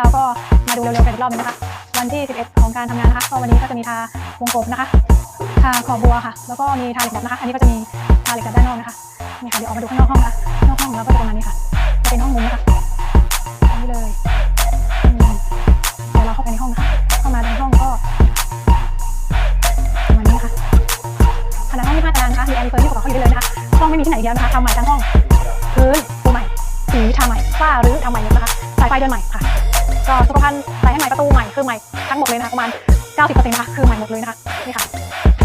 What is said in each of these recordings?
เราก็มาดูเร็วๆกันอีกรอบหนึงนะคะ วันที่ 11 ของการทำงานนะคะก็วันนี้ก็จะมีทาวงกบนะคะ ทาขอบบัวค่ะ แล้วก็มีทาเหล็กดัดนะคะ อันนี้ก็จะมีทาเหล็กดัดด้านนอกนะคะ นี่ค่ะ เดี๋ยวออกมาดูข้างนอกห้องนะคะนอกห้องของเราก็จะประมาณนี้ค่ะ จะเป็นห้องมุมนะคะนี้เลยอืมเดี๋ยวเราเข้าไปในห้องนะคะ เข้ามาในห้องก็ประมาณนี้นะคะขนาดห้องที่5ตารางนะคะมีแอร์มีเฟอร์ที่ประกอบเข้าอยู่ได้เลยนะคะ ห้องไม่มีที่ไหนเดียวนะคะทำใหม่ทั้งห้องพื้นปูใหม่สีทาใหม่ฝ้าหรือทำใหม่หมดนะคะ สายไฟเดินใหม่ค่ะ ก็สุขภัณฑ์ใส่ให้ใหม่ประตูใหม่คือใหม่ทั้งหมดเลยนะคะประมาณ 90%นะคะคือใหม่หมดเลยนะคะนี่ค่ะ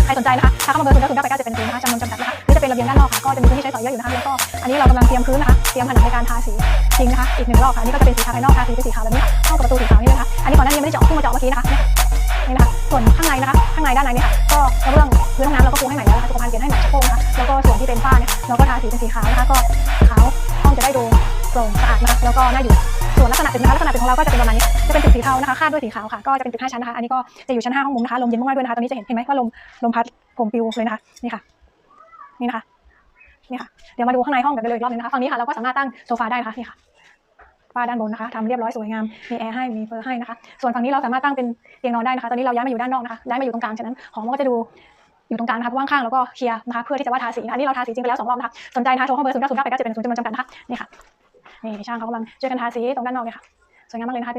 ใครสนใจนะคะถ้าเข้ามาเบอร์ศูนย์เก้าศูนย์เก้าแปดเก้าเจ็ดเป็นศูนย์นะคะจำนวนจำกัดนะคะหรือจะเป็นระเบียงด้านนอกค่ะก็จะมีพื้นที่ใช้สอยเยอะอยู่นะคะแล้วก็อันนี้เรากำลังเตรียมพื้นนะคะเตรียมผนังในการทาสีจริงนะคะอีกหนึ่งรอบค่ะนนี้ก็จะเป็นสีทาภายนอกทาสีเป็นสีขาวแบบนี้ค่ะห้องกับประตูสีขาวนี่นะคะอันนี้ก่อนหน้านี้ไม่ได้เจาะเพิ่งมาเจาะเมื่อกี้นะคะนี่นี่นะคะส่วนข้างในนะคะข้างในด้านในนี่ค่ะก็กระเบื้องพื้นห้องน้ำเราก็ปูให้ใหม่แล้วนะคะสุขภัณฑ์เปลี่ยนให้ใหม่ชักโครกนะคะแล้วก็ส่วนที่เป็นฝ้าเนี่ยเราก็ทาสีเป็นสีขาวนะคะก็ขาวห้องจะได้ดูโปร่งสะอาดนะคะแล้วก็น่าอยู่ส่วนลักษณะตึก ของเราก็จะเป็นประมาณนี้ จะเป็นตึกสีเทานะคะคาดด้วยสีขาวค่ะ ก็จะเป็นตึก5ชั้นนะคะ อันนี้ก็จะอยู่ชั้น5ห้องมุมนะคะ ลมเย็นมากๆด้วยนะคะตรงนี้จะเห็นเห็นไหมว่าลมลมพัดผมปิวเลยนะคะ นี่ค่ะ นี่นะคะ นี่ค่ะ เดี๋ยวมาดูข้างในห้องกันไปเลยอีกรอบนึงนะคะ ฝั่งนี้ค่ะเราก็สามารถตั้งโซฟาได้นะคะ นี่ค่ะฝ้าด้านบนนะคะทำเรียบร้อยสวยงาม มีแอร์ให้ มีเฟอร์ให้นะคะ ส่วนฝั่งนี้เราสามารถตั้งเป็นเตียงนอนได้นะคะ ตอนนี้เราย้ายมาอยู่ด้านนอกนะคะ ย้ายมาอยู่ตรงกลาง ฉะนั้นของมันก็จะดูอยู่ตรงกลางนะคะเพราะว่างข้างๆแล้วก็เคลียร์นะคะ เพื่อที่จะว่าทาสีนะคะนนี้เราทาสีจริงไปแล้วสองรอบนะคะ สนใจนะคะโทรเข้าเบอร์ศูนย์เก้าศูนย์เก้าแปดเก้าเจ็ดเป็นศูนย์จำนวนจำกัดนะคะ นี่ค่ะ นี่ช่างเขากำลังช่วยกันทาสีตรงด้านนอกเนี่ยค่ะ สวยงามมากเลยนะคะ